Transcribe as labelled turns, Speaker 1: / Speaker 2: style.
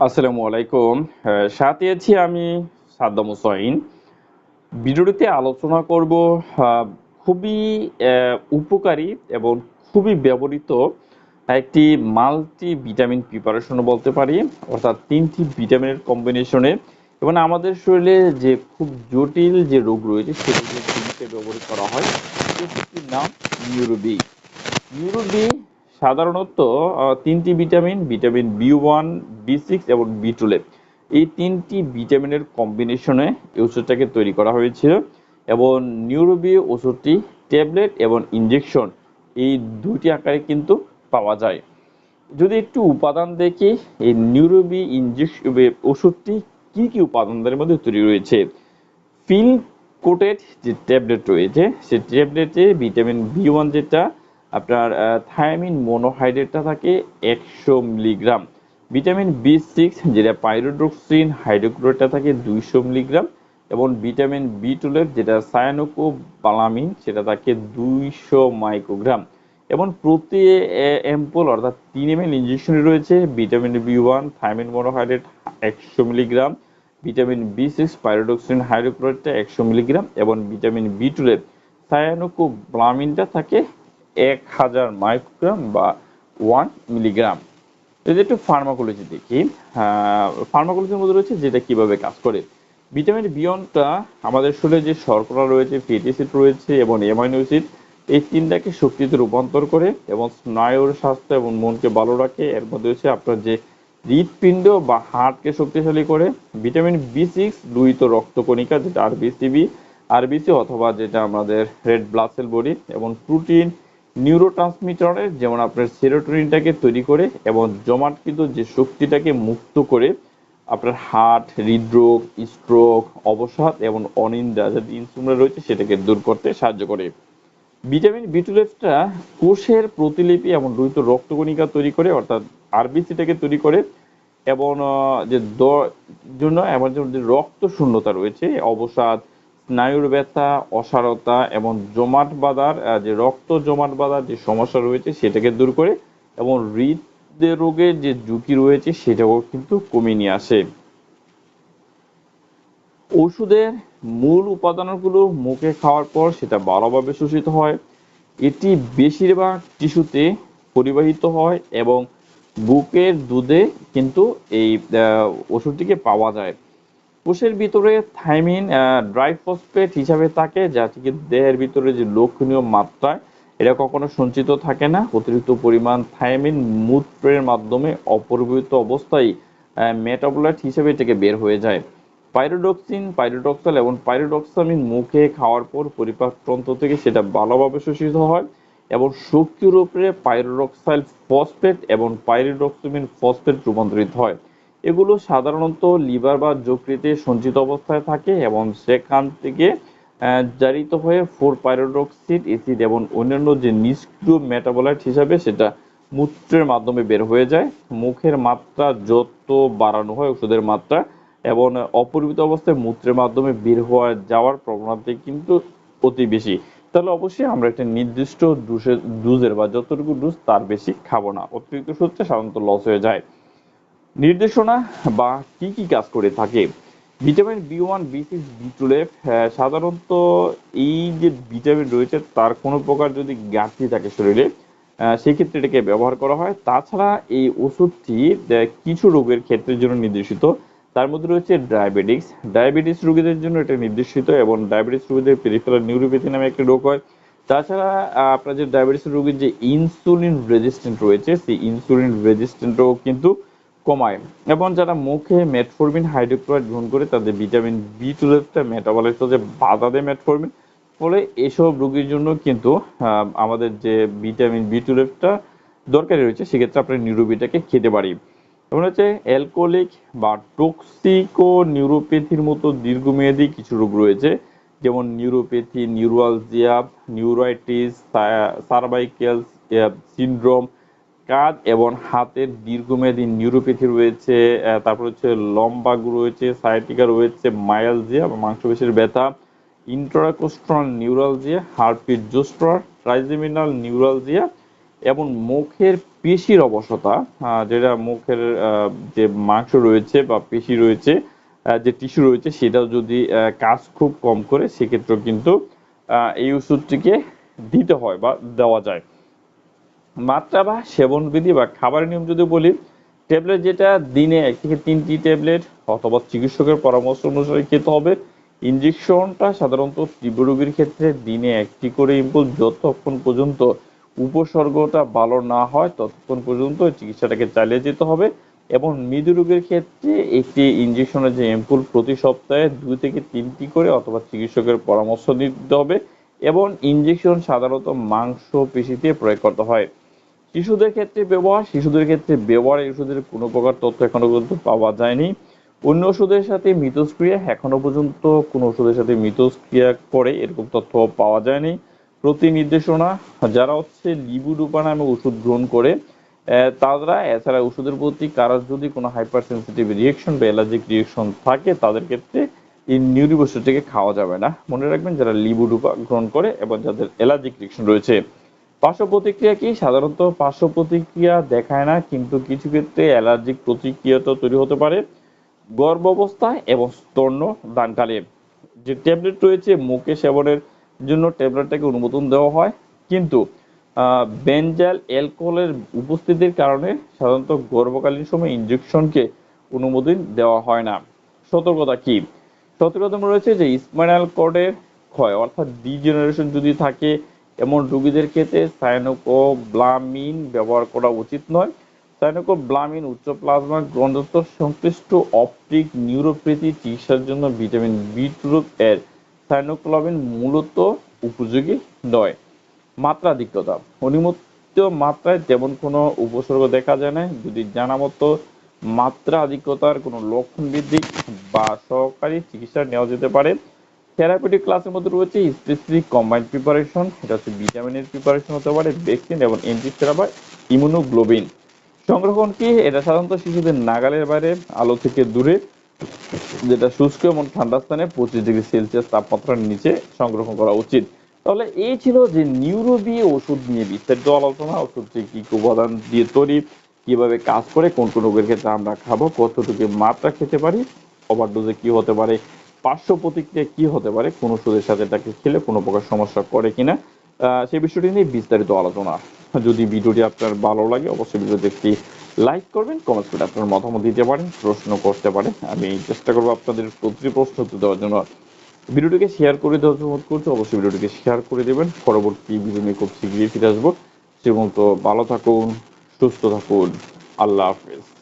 Speaker 1: আসসালামু আলাইকুম। সাথে আছি আমি সাদ্দাম হুসাইন ভিডিওটিতে আলোচনা করব খুবই উপকারী এবং খুবই ব্যবহৃত একটি মাল্টি ভিটামিন প্রিপারেশন বলতে পারি, অর্থাৎ তিনটি ভিটামিনের কম্বিনেশনে এবং আমাদের শরীরে যে খুব জটিল যে রোগ রয়েছে সেগুলো ব্যবহার করা হয়। নাম নিউরোবি নিউরোবি সাধারণত তিনটি vitamin vitamin B one, B six এবং বি টুয়েলভ এই তিনটি ভিটামিনের কম্বিনেশনে এই ওষুধটাকে তৈরি করা হয়েছিল এবং নিউরোবি ওষুধটি, ট্যাবলেট এবং ইঞ্জেকশন এই দুটি আকারে কিন্তু পাওয়া যায়। যদি একটু উপাদান দেখি, এই নিউরোবি ইনজেকশন ওষুধটি কি কি উপাদানদের মধ্যে তৈরি রয়েছে? ফিল কোটেড যে ট্যাবলেট রয়েছে, সেই ট্যাবলেটে ভিটামিন বি ওয়ান যেটা আপনার থায়ামিন মনোহাইড্রেটটা থাকে একশো মিলিগ্রাম। ভিটামিন বি সিক্স, যেটা পাইরোডক্সিন হাইড্রোক্লোরটা থাকে দুইশো মিলিগ্রাম। এবং ভিটামিন বি টুয়েলভ, যেটা সায়ানোকো বালামিন সেটা থাকে দুইশো মাইক্রোগ্রাম। এবং প্রতি এম্পল অর্থাৎ তিন এম এল ইঞ্জেকশনে রয়েছে vitamin B one thiamine monohydrate একশো milligram, vitamin B six pyridoxine হাইড্রোক্লোরাইডটা একশো মিলিগ্রাম, এবং ভিটামিন বি টুয়েলভ সায়ানোকো ব্লামিনটা থাকে এক হাজার মাইক্রোগ্রাম বা ওয়ান মিলিগ্রাম। যদি একটু ফার্মাকোলজি দেখি ফার্মাকোলজির মধ্যে রয়েছে যেটা কীভাবে কাজ করে। ভিটামিন বিয়নটা আমাদের শরীরে যে শর্করা রয়েছে ফ্যাটি রয়েছে এবং অ্যামাইনো অ্যাসিড এই তিনটাকে শক্তিতে রূপান্তর করে এবং স্নায়ুর স্বাস্থ্য এবং মনকে ভালো রাখে। এর মধ্যে হচ্ছে আপনার যে হৃৎপিণ্ড বা হার্টকে শক্তিশালী করে। ভিটামিন বি সিক্স লোহিত রক্তকণিকা, যেটা আরবিসিবি আরবিসি অথবা যেটা আমাদের রেড ব্লাড সেল বডি এবং প্রোটিন নিউরোট্রান্সমিটারের যেমন আপনার সেরোটোনিনটাকে তৈরি করে এবং জমাটকৃত যে শক্তিটাকে মুক্ত করে আপনার হার্ট হৃদরোগ স্ট্রোক অবসাদ এবং অনিন্দা যাতে ইনসুলিন রয়েছে, সেটাকে দূর করতে সাহায্য করে। ভিটামিন বি টুয়েলভটা কোষের প্রতিলিপি এবং দ্রুত রক্তকণিকা তৈরি করে, অর্থাৎ আরবিসিটাকে তৈরি করে এবং যে জন্য এমন যে রক্ত শূন্যতা রয়েছে, অবসাদ স্নায়ুর ব্যথা, অসারতা এবং জমাট বাঁধার যে রক্ত জমাট বাঁধার যে সমস্যা রয়েছে সেটাকে দূর করে এবং হৃদয় রোগের যে ঝুঁকি রয়েছে সেটাও কিন্তু কমিয়ে নিয়ে আসে। ওষুধের মূল উপাদানগুলো মুখে খাওয়ার পর সেটা ভালোভাবে শোষিত হয়। এটি বেশিরভাগ টিস্যুতে পরিবাহিত হয় এবং বুকের দুধে কিন্তু এই ওষুধটিকে পাওয়া যায়। কোষের ভিতরে থাইমিন ড্রাইফসফেট হিসাবে থাকে, যা থেকে দেহের ভিতরে যে লক্ষণীয় মাত্রায় এটা কখনো সঞ্চিত থাকে না। অতিরিক্ত পরিমাণ থাইমিন মূত্রের মাধ্যমে অপরিবহিত অবস্থায় মেটাবোলাইট হিসেবে এটাকে বের হয়ে যায়। পাইরোডক্সিন, পাইরোডক্সাল এবং পাইরোডক্সামিন মুখে খাওয়ার পর পরিপাকতন্ত্র থেকে সেটা ভালোভাবে শোষিত হয় এবং শক্তির উপরে পাইরোডক্সাইল ফসফেট এবং পাইরোডক্সামিন ফসফেট রূপান্তরিত হয়। এগুলো সাধারণত লিভার বা যকৃতে সঞ্চিত অবস্থায় থাকে এবং সেখান থেকে জারিত হয়ে ফোর পাইরোডক্সিড এসিড এবং অন্যান্য যে নিষ্ক্রিয় মেটাবোলাইট হিসাবে সেটা মূত্রের মাধ্যমে বের হয়ে যায়। মুখের মাত্রা যত বাড়ানো হয় ওষুধের মাত্রা এবং অপরিমিত অবস্থায় মূত্রের মাধ্যমে বের হওয়া যাওয়ার প্রবণতা কিন্তু অতি বেশি। তাহলে অবশ্যই আমরা একটা নির্দিষ্ট ডোজের বা যতটুকু ডোজ তার বেশি খাব না। অতিরিক্ত সূত্রে সাধারণত লস হয়ে যায়। নির্দেশনা বা কি কি কাজ করে থাকে? Vitamin B one, B six, B twelve সাধারণত এই যে ভিটামিন রয়েছে তার কোনো প্রকার যদি ঘাটতি থাকে শরীরে সেক্ষেত্রে এটাকে ব্যবহার করা হয়। তাছাড়া এই ওষুধটি কিছু রোগের ক্ষেত্রের জন্য নির্দেশিত। তার মধ্যে রয়েছে ডায়াবেটিক্স। ডায়াবেটিস রোগীদের জন্য এটা নির্দেশিত এবং ডায়াবেটিস রোগীদের পেরিফেরাল নিউরোপ্যাথি নামে একটি রোগ হয়। তাছাড়া আপনার যে ডায়াবেটিস রোগীর যে ইনসুলিন রেজিস্ট্যান্ট রয়েছে, সেই ইনসুলিন রেজিস্ট্যান্ট রোগ কিন্তু কমায়। এবং যারা মুখে মেটফরমিন হাইড্রোক্লোরাইড গ্রহণ করে, তাদের ভিটামিন বি টুয়েলভটা মেটাবলাইজে বাধা দেয় মেটফরমিন ফলে এসব রোগীর জন্য কিন্তু আমাদের যে ভিটামিন বি টুয়েলভটা দরকারি রয়েছে, সেক্ষেত্রে আপনি নিউরোবিটাকে খেতে পারি। এবং হচ্ছে অ্যালকোহলিক বা টক্সিকো নিউরোপ্যাথির মতো দীর্ঘমেয়াদী কিছু রোগ রয়েছে, যেমন neuropathy neuralgia neuritis cervical syndrome কাঁধ এবং হাতের দীর্ঘমেয়াদী নিউরোপ্যাথি রয়েছে তারপর হচ্ছে লম্বাগ রয়েছে সায়াটিকা রয়েছে মায়ালজিয়া বা মাংসপেশির ব্যথা intercostal neuralgia herpes zoster trigeminal neuralgia এবং মুখের পেশির অবসতা যেটা মুখের যে মাংস রয়েছে বা পেশি রয়েছে যে টিস্যু রয়েছে সেটা যদি কাজ খুব কম করে, সেক্ষেত্রেও কিন্তু এই ওষুধটিকে দিতে হয় বা দেওয়া যায়। মাত্রা বা সেবন বিধি বা খাবারের নিয়ম যদি বলি ট্যাবলেট যেটা দিনে এক থেকে তিনটি ট্যাবলেট অথবা চিকিৎসকের পরামর্শ অনুসারে খেতে হবে। ইঞ্জেকশনটা সাধারণত তীব্র রোগীর ক্ষেত্রে দিনে একটি করে ইম্পুল যতক্ষণ পর্যন্ত উপসর্গটা ভালো না হয়, ততক্ষণ পর্যন্ত চিকিৎসাটাকে চালিয়ে যেতে হবে এবং মৃদু রোগের ক্ষেত্রে একটি ইঞ্জেকশনের যে এম্পুল প্রতি সপ্তাহে দুই থেকে তিনটি করে অথবা চিকিৎসকের পরামর্শ নিতে হবে এবং ইঞ্জেকশন সাধারণত মাংস পেশিতে প্রয়োগ করতে হয়। শিশুদের ক্ষেত্রে ব্যবহার, শিশুদের ক্ষেত্রে ব্যবহার এই ওষুধের কোনো প্রকার তথ্য এখনও পর্যন্ত পাওয়া যায়নি। অন্য ওষুধের সাথে মিথস্ক্রিয়া, এখনও পর্যন্ত কোনো ওষুধের সাথে মিথস্ক্রিয়া করে এরকম তথ্য পাওয়া যায়নি। প্রতি নির্দেশনা যারা হচ্ছে লিবুডুপা নামে ওষুধ গ্রহণ করে তারা, এছাড়া ওষুধের প্রতি কারোর যদি কোনো হাইপার সেন্সিটিভ রিয়েকশন বা অ্যালার্জিক রিয়েকশন থাকে, তাদের ক্ষেত্রে এই নিউরিব ওষুধটিকে খাওয়া যাবে না। মনে রাখবেন, যারা লিবুডুপা গ্রহণ করে এবং যাদের অ্যালার্জিক রিয়েকশন রয়েছে পার্শ্ব প্রতিক্রিয়া কি? সাধারণত পার্শ্ব প্রতিক্রিয়া দেখায় না, কিন্তু কিছু ক্ষেত্রে অ্যালার্জিক প্রতিক্রিয়া তো তৈরি হতে পারে। গর্ভাবস্থায় এবং স্তন্য দানকালে। যে ট্যাবলেট রয়েছে, মুখে সেবনের জন্য ট্যাবলেটটাকে অনুমোদন দেওয়া হয়। কিন্তু বেঞ্জাল অ্যালকোহলের উপস্থিতির কারণে সাধারণত গর্ভকালীন সময় ইনজেকশনকে অনুমোদন দেওয়া হয় না। সতর্কতা কি? সতর্কতা রয়েছে যে, স্পাইনাল কর্ডের ক্ষয়, অর্থাৎ ডিজেনারেশন যদি থাকে এমন রোগীদের ক্ষেত্রে সাইনোকোব্লামিন ব্যবহার করা উচিত নয়। সাইনোকোব্লামিন উচ্চ প্লাজমা গ্রন্থস্থ সংশ্লিষ্ট অপটিক নিউরোপ্যাথি চিকিৎসার জন্য ভিটামিন বি টুয়েলভ এর সাইনোক্লোবিন মূলত উপযোগী নয়। মাত্রাধিক্যতা অনিয়মিত মাত্রায় তেমন কোনো উপসর্গ দেখা যায় না। যদি জানা মতো মাত্রা আধিক্যতার কোনো লক্ষণ বৃদ্ধি বা সহকারী চিকিৎসা নেওয়া যেতে পারে থেরাপিউটিক ক্লাসের মধ্যে রয়েছে স্পেসিফিক কম্বাইন্ড প্রিপারেশন এটা হচ্ছে ভিটামিনের প্রিপারেশন হতে পারে ভ্যাকসিন এবং এন্টিসেরা বা ইমিউনোগ্লোবিন সংরক্ষণ কি? এটা সাধারণত শিশুদের নাগালের বাইরে, আলো থেকে দূরে, যেটা শুষ্ক এবং ঠান্ডা স্থানে পঁচিশ ডিগ্রি সেলসিয়াস তাপমাত্রার নিচে সংরক্ষণ করা উচিত। তাহলে এই ছিল যে নিউরো নিউরোবি ওষুধ নিয়ে বিস্তারিত আলোচনা ওষুধটি কি কি উপাদান দিয়ে তৈরি, কীভাবে কাজ করে, কোন কোন রোগের ক্ষেত্রে আমরা খাব, কতটুকু মাত্রা খেতে পারি, ওভারডোজে কি হতে পারে পার্শ্ব প্রতিক্রিয়া কি হতে পারে? কোন ওষুধের সাথে এটাকে খেলে কোনো প্রকার সমস্যা করে কিনা? সেই বিষয়টি নিয়ে বিস্তারিত আলোচনা। যদি ভিডিওটি আপনার ভালো লাগে, অবশ্যই ভিডিওটি একটি লাইক করবেন কমেন্ট করে আপনার মতামত দিতে পারেন, প্রশ্ন করতে পারেন। আমি চেষ্টা করব আপনাদের প্রতিটি প্রশ্ন উত্তর দেওয়ার জন্য। ভিডিওটিকে শেয়ার করে দেওয়ার অনুরোধ করছি, অবশ্যই ভিডিওটিকে শেয়ার করে দেবেন। পরবর্তী ভিডিও নিয়ে খুব শীঘ্রই ফিরে আসব। সে মতো ভালো থাকুন, সুস্থ থাকুন। আল্লাহ হাফেজ।